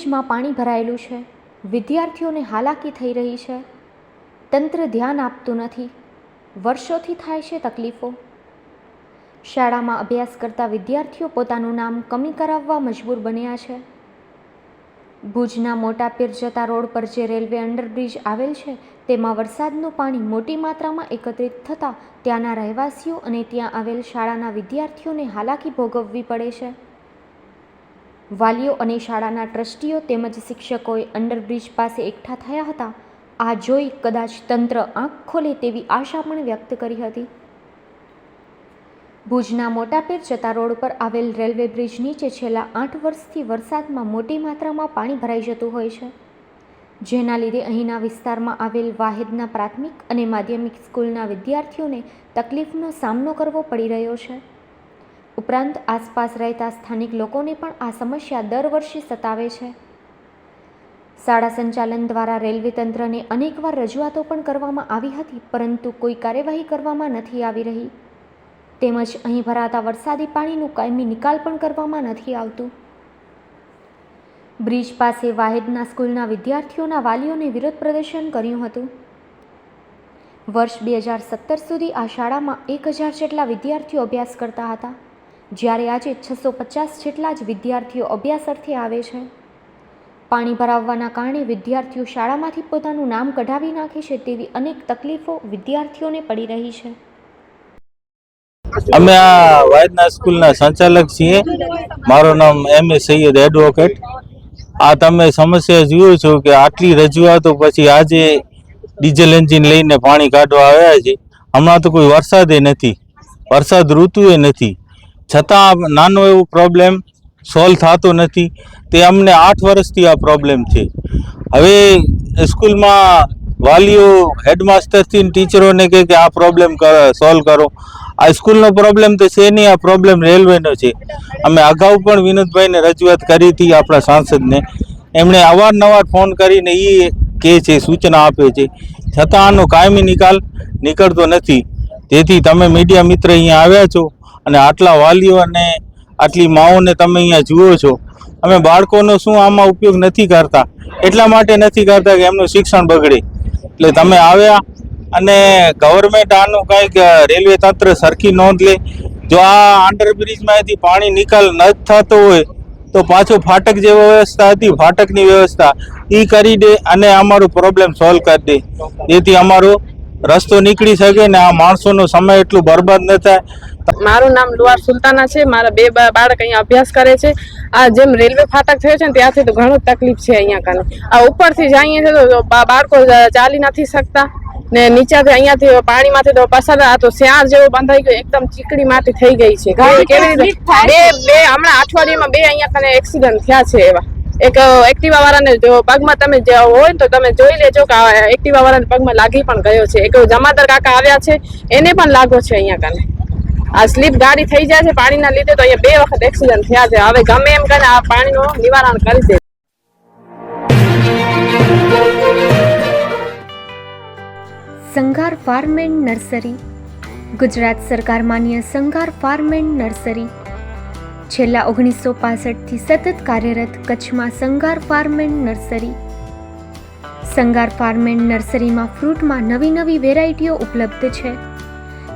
અંડરબ્રિજમાં પાણી ભરાયેલું છે. વિદ્યાર્થીઓને હાલાકી થઈ રહી છે. તંત્ર ધ્યાન આપતું નથી. વર્ષોથી થાય છે તકલીફો. શાળામાં અભ્યાસ કરતા વિદ્યાર્થીઓ પોતાનું નામ કમી કરાવવા મજબૂર બન્યા છે. ભુજના મોટા પીર જતા રોડ પર જે રેલવે અંડરબ્રિજ આવેલ છે, તેમાં વરસાદનું પાણી મોટી માત્રામાં એકત્રિત થતાં ત્યાંના રહેવાસીઓ અને ત્યાં આવેલ શાળાના વિદ્યાર્થીઓને હાલાકી ભોગવવી પડે છે. વાલીઓ અને શાળાના ટ્રસ્ટીઓ તેમજ શિક્ષકોએ અંડરબ્રિજ પાસે એકઠા થયા હતા. આ જોઈ કદાચ તંત્ર આંખ ખોલે તેવી આશા પણ વ્યક્ત કરી હતી. ભુજના મોટાપેર જતા રોડ પર આવેલ રેલવે બ્રિજ નીચે છેલ્લા આઠ વર્ષથી વરસાદમાં મોટી માત્રામાં પાણી ભરાઈ જતું હોય છે. જેના લીધે અહીંના વિસ્તારમાં આવેલ વાહેદના પ્રાથમિક અને માધ્યમિક સ્કૂલના વિદ્યાર્થીઓને તકલીફનો સામનો કરવો પડી રહ્યો છે. ઉપરાંત આસપાસ રહેતા સ્થાનિક લોકોને પણ આ સમસ્યા દર વર્ષે સતાવે છે. શાળા સંચાલન દ્વારા રેલવે તંત્રને અનેકવાર રજૂઆતો પણ કરવામાં આવી હતી, પરંતુ કોઈ કાર્યવાહી કરવામાં નથી આવી રહી. તેમજ અહીં ભરાતા વરસાદી પાણીનું કાયમી નિકાલ પણ કરવામાં નથી આવતું. બ્રિજ પાસે વાહેદના સ્કૂલના વિદ્યાર્થીઓના વાલીઓને વિરોધ પ્રદર્શન કર્યું હતું. વર્ષ બે હજાર સત્તર સુધી આ શાળામાં એક હજાર જેટલા વિદ્યાર્થીઓ અભ્યાસ કરતા હતા. જ્યારે આજે છસો પચાસ જેટલા જ વિદ્યાર્થીઓ અભ્યાસ અર્થે આવે છે. પાણી ભરાવવાના કારણે વિદ્યાર્થીઓ શાળામાંથી પોતાનું નામ કઢાવી નાખે છે તેવી અનેક તકલીફો વિદ્યાર્થીઓને પડી રહી છે. અમે આ વાયદના સ્કૂલના સંચાલક છીએ. મારું નામ એમ. એ. સૈયદ એડવોકેટ આ તમે સમસ્યા જુઓ છો કે આટલી રજૂઆતો પછી આજે ડીઝલ એન્જિન લઈને પાણી કાઢવા આવ્યા છે હમણાં તો કોઈ વરસાદે નથી. વરસાદ ઋતુએ નથી. છતાં નાનો એવો પ્રોબ્લેમ સોલ્વ થતો નથી. તે અમને આઠ વર્ષથી આ પ્રોબ્લેમ છે. હવે સ્કૂલમાં વાલીઓ હેડમાસ્ટરથી ટીચરોને કહે કે આ પ્રોબ્લેમ સોલ્વ કરો. આ સ્કૂલનો પ્રોબ્લેમ તો છે નહીં, આ પ્રોબ્લેમ રેલવેનો છે. અમે અગાઉ પણ વિનોદભાઈને રજૂઆત કરી હતી આપણા સાંસદને. એમણે અવારનવાર ફોન કરીને એ કહે છે, સૂચના આપે છે. છતાં આનો કાયમી નિકાલ નીકળતો નથી. તેથી તમે મીડિયા મિત્ર અહીંયા આવ્યા છો. અને આટલા વાલીઓ અને આટલી માઓને તમે અહીંયા જુઓ છો. અમે બાળકોનો શું આમાં ઉપયોગ નથી કરતા? એટલા માટે નથી કરતા કે એમનું શિક્ષણ બગડે. એટલે તમે આવ્યા અને ગવર્મેન્ટ આનું કંઈક રેલવે તંત્ર સરખી નોંધ લે. જો આ અંડરબ્રિજમાંથી પાણી નિકાલ ન થતો હોય, તો પાછો ફાટક જે વ્યવસ્થા હતી, ફાટકની વ્યવસ્થા એ કરી દે અને અમારો પ્રોબ્લેમ સોલ્વ કરી દે. જેથી અમારો રસ્તો નીકળી શકે ને આ માણસોનો સમય એટલું બરબાદ ન થાય. મારું નામ લુવાર સુલતાના છે. મારા બે બાળક અહીંયા અભ્યાસ કરે છે. આ જેમ રેલવે ફાટક થયો છે ને ત્યાંથી તો ઘણું તકલીફ છે અહીંયા કને. આ ઉપરથી જઈએ છે તો બાળકો ચાલી નથી શકતા ને નીચેથી અહીંયાથી પાણીમાંથી તો પસાર આ તો શ્યાર જેવો બંધાઈ ગયો. એકદમ ચીકડી માટી થઈ ગઈ છે. કેવી કેવી રીતે બે બે હમણાં અઠવાડિયામાં બે અહીંયા કને એક્સિડન્ટ થયા છે એવા. એક એક્ટિવા વાળાને જો પગમાં તમે જે હોય ને તો તમે જોઈ લેજો કે એક્ટિવા વાળાને પગમાં લાગી પણ ગયો છે. એક જમાદાર કાકા આવ્યા છે. એને પણ લાગો છે અહીંયા કને. આ સ્લીપ ગાડી થઈ જાય છે પાણીના લીધે, તો અહીંયા બે વખત એક્સિડન્ટ થયા છે. હવે ગમે એમ કરીને આ પાણીનું નિવારણ કરી દે. Sanghar farm and nursery. Gujarat સરકાર માન્ય સંઘાર ફાર્મ એન્ડ નર્સરી. છેલ્લા ઓગણીસો પાસઠથી સતત કાર્યરત કચ્છમાં Sanghar farm and nursery. Sanghar farm and નર્સરીમાં ફ્રૂટમાં નવી નવી વેરાયટીઓ ઉપલબ્ધ છે.